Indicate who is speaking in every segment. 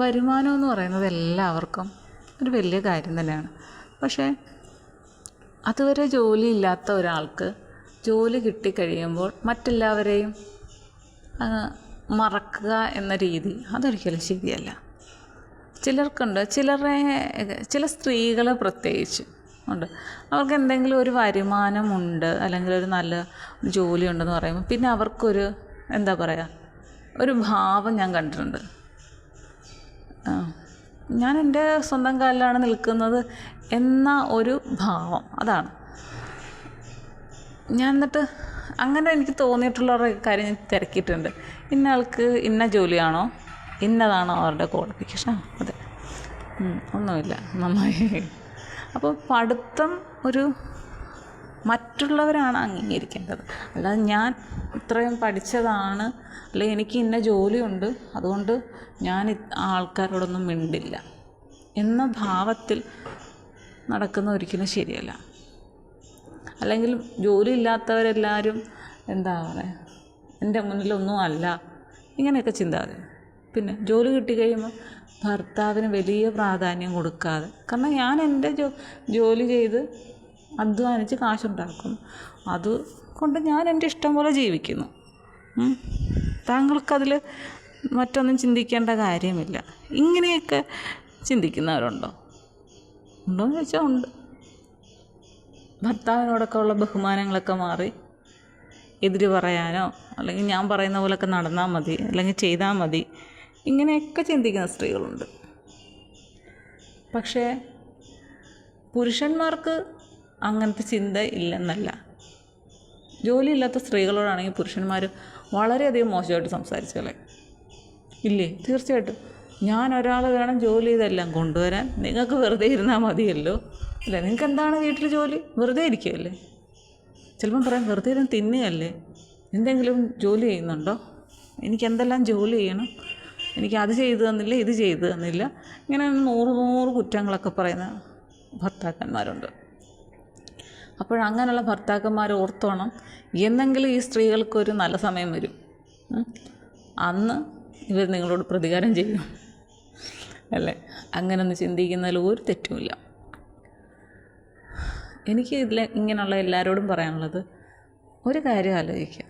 Speaker 1: വരുമാനം എന്ന് പറയുന്നത് എല്ലാവർക്കും ഒരു വലിയ കാര്യം തന്നെയാണ്. പക്ഷേ അതുവരെ ജോലി ഇല്ലാത്ത ഒരാൾക്ക് ജോലി കിട്ടിക്കഴിയുമ്പോൾ മറ്റെല്ലാവരെയും മറക്കുക എന്ന രീതി അതൊരിക്കലും ശരിയല്ല. ചിലർക്കുണ്ട്. ചിലരെ ചില സ്ത്രീകൾ പ്രത്യേകിച്ച് ഉണ്ട്. അവർക്ക് എന്തെങ്കിലും ഒരു വരുമാനമുണ്ട് അല്ലെങ്കിൽ ഒരു നല്ല ജോലി ഉണ്ടെന്ന് പറയുമ്പോൾ പിന്നെ അവർക്കൊരു എന്താ പറയുക ഒരു ഭാവം ഞാൻ കണ്ടിട്ടുണ്ട്. ഞാൻ എന്റെ സ്വന്തം കാലിലാണ് നിൽക്കുന്നത് എന്ന ഒരു ഭാവം. അതാണ്. ഞാൻ എന്നിട്ട് അങ്ങനെ എനിക്ക് തോന്നിയിട്ടുള്ള ഒരു കാര്യം ഞാൻ തിരക്കിയിട്ടുണ്ട്. ഇന്ന ആൾക്ക് ഇന്ന ജോലിയാണോ? ഇന്നതാണോ അവരുടെ ക്വാളിഫിക്കേഷൻ? അതെ. ഒന്നുമില്ല. നന്നായി. അപ്പോൾ പഠിത്തം ഒരു മറ്റുള്ളവരാണ് അംഗീകരിക്കേണ്ടത്. അല്ലാതെ ഞാൻ ഇത്രയും പഠിച്ചതാണ് അല്ലെങ്കിൽ എനിക്ക് ഇന്ന ജോലിയുണ്ട് അതുകൊണ്ട് ഞാൻ ആൾക്കാരോടൊന്നും മിണ്ടില്ല. എന്ന ഭാവത്തിൽ നടക്കുന്ന ഒരിക്കലും ശരിയല്ല. അല്ലെങ്കിൽ ജോലി ഇല്ലാത്തവരെല്ലാവരും എന്താ പറയുക എന്റെ മുന്നിലൊന്നും അല്ല ഇങ്ങനെയൊക്കെ ചിന്താഗതി പിന്നെ ജോലി കിട്ടിക്കഴിയുമ്പോൾ ഭർത്താവിന് വലിയ പ്രാധാന്യം കൊടുക്കാതെ. കാരണം ഞാൻ എന്റെ ജോ ജോലി ചെയ്ത് അധ്വാനിച്ച് കാശുണ്ടാക്കും. അത് കൊണ്ട് ഞാൻ എന്റെ ഇഷ്ടം പോലെ ജീവിക്കുന്നു. താങ്കൾക്കതിൽ മറ്റൊന്നും ചിന്തിക്കേണ്ട കാര്യമില്ല. ഇങ്ങനെയൊക്കെ ചിന്തിക്കുന്നവരുണ്ടോ? ഉണ്ടോ എന്ന് വെച്ചാൽ ഉണ്ട്. ഭർത്താവിനോടൊക്കെ ഉള്ള ബഹുമാനങ്ങളൊക്കെ മാറി എതിര് പറയാനോ അല്ലെങ്കിൽ ഞാൻ പറയുന്ന പോലൊക്കെ നടന്നാൽ മതി അല്ലെങ്കിൽ ചെയ്താൽ മതി ഇങ്ങനെയൊക്കെ ചിന്തിക്കുന്ന സ്ത്രീകളുണ്ട്. പക്ഷേ പുരുഷന്മാർക്ക് അങ്ങനത്തെ ചിന്ത ഇല്ലെന്നല്ല. ജോലിയില്ലാത്ത സ്ത്രീകളോടാണെങ്കിൽ പുരുഷന്മാർ വളരെയധികം മോശമായിട്ട് സംസാരിച്ചോളെ. ഇല്ലേ? തീർച്ചയായിട്ടും. ഞാൻ ഒരാൾ വേണം ജോലി ചെയ്തെല്ലാം കൊണ്ടുവരാൻ. നിങ്ങൾക്ക് വെറുതെ ഇരുന്നാൽ മതിയല്ലോ. അല്ലേ? നിങ്ങൾക്ക് എന്താണ് വീട്ടിൽ ജോലി? വെറുതെ ഇരിക്കുകയല്ലേ ചിലപ്പം പറയാം വെറുതെ ഇരുന്ന് തിന്നുകയല്ലേ? എന്തെങ്കിലും ജോലി ചെയ്യുന്നുണ്ടോ? എനിക്ക് എന്തെല്ലാം ജോലി ചെയ്യണം? എനിക്ക് അത് ചെയ്തു തന്നില്ല ഇത് ചെയ്തു തന്നില്ല. ഇങ്ങനെ നൂറ് നൂറ് കുറ്റങ്ങളൊക്കെ പറയുന്ന ഭർത്താക്കന്മാരുണ്ട്. അപ്പോഴങ്ങനെയുള്ള ഭർത്താക്കന്മാർ ഓർത്തോണം. എന്നെങ്കിലും ഈ സ്ത്രീകൾക്കൊരു നല്ല സമയം വരും. അന്ന് ഇവർ നിങ്ങളോട് പ്രതികാരം ചെയ്യും. അല്ലേ? അങ്ങനെ ഒന്ന് ചിന്തിക്കുന്നതിൽ ഒരു തെറ്റുമില്ല. എനിക്ക് ഇതിൽ ഇങ്ങനെയുള്ള എല്ലാവരോടും പറയാനുള്ളത് ഒരു കാര്യം ആലോചിക്കുക.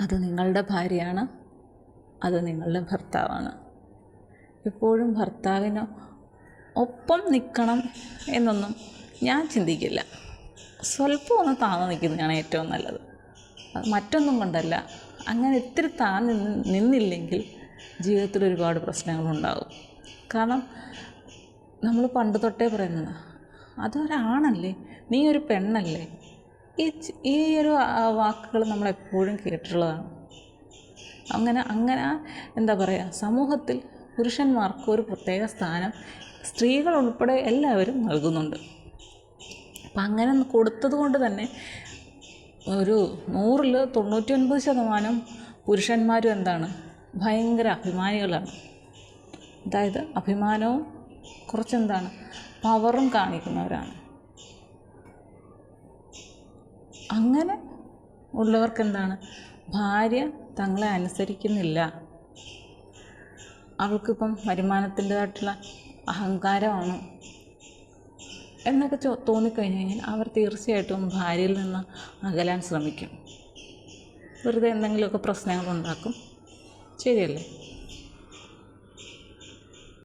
Speaker 1: അത് നിങ്ങളുടെ ഭാര്യയാണ് അത് നിങ്ങളുടെ ഭർത്താവാണ്. എപ്പോഴും ഭർത്താവിന് ഒപ്പം നിൽക്കണം എന്നൊന്നും ഞാൻ ചിന്തിക്കില്ല. സ്വല്പം ഒന്ന് താന്ന് നിൽക്കുന്നതാണ് ഏറ്റവും നല്ലത്. അത് മറ്റൊന്നും കൊണ്ടല്ല. അങ്ങനെ ഇത്തിരി താന്ന് നിന്ന് നിന്നില്ലെങ്കിൽ ജീവിതത്തിൽ ഒരുപാട് പ്രശ്നങ്ങളുണ്ടാകും കാരണം നമ്മൾ പണ്ട് തൊട്ടേ പറയുന്നത് അതൊരാണല്ലേ നീ ഒരു പെണ്ണല്ലേ? ഈ ഈ ഒരു വാക്കുകൾ നമ്മളെപ്പോഴും കേട്ടിട്ടുള്ളതാണ്. അങ്ങനെ അങ്ങനെ എന്താ പറയുക സമൂഹത്തിൽ പുരുഷന്മാർക്ക് ഒരു പ്രത്യേക സ്ഥാനം സ്ത്രീകൾ ഉൾപ്പെടെ എല്ലാവരും നൽകുന്നുണ്ട്. അപ്പം അങ്ങനെ കൊടുത്തത് കൊണ്ട് തന്നെ ഒരു നൂറിൽ തൊണ്ണൂറ്റി ഒൻപത് ശതമാനം പുരുഷന്മാരും എന്താണ്? ഭയങ്കര അഭിമാനികളാണ്. അതായത് അഭിമാനവും കുറച്ചെന്താണ്? പവറും കാണിക്കുന്നവരാണ്. അങ്ങനെ ഉള്ളവർക്കെന്താണ്? ഭാര്യ തങ്ങളെ അനുസരിക്കുന്നില്ല. അവൾക്കിപ്പം വരുമാനത്തിന്റെതായിട്ടുള്ള അഹങ്കാരമാണ് എന്നൊക്കെ ചോ തോന്നിക്കഴിഞ്ഞ് കഴിഞ്ഞാൽ അവർ തീർച്ചയായിട്ടും ഭാര്യയിൽ നിന്ന് അകലാൻ ശ്രമിക്കും. വെറുതെ എന്തെങ്കിലുമൊക്കെ പ്രശ്നങ്ങളുണ്ടാക്കും. ശരിയല്ലേ?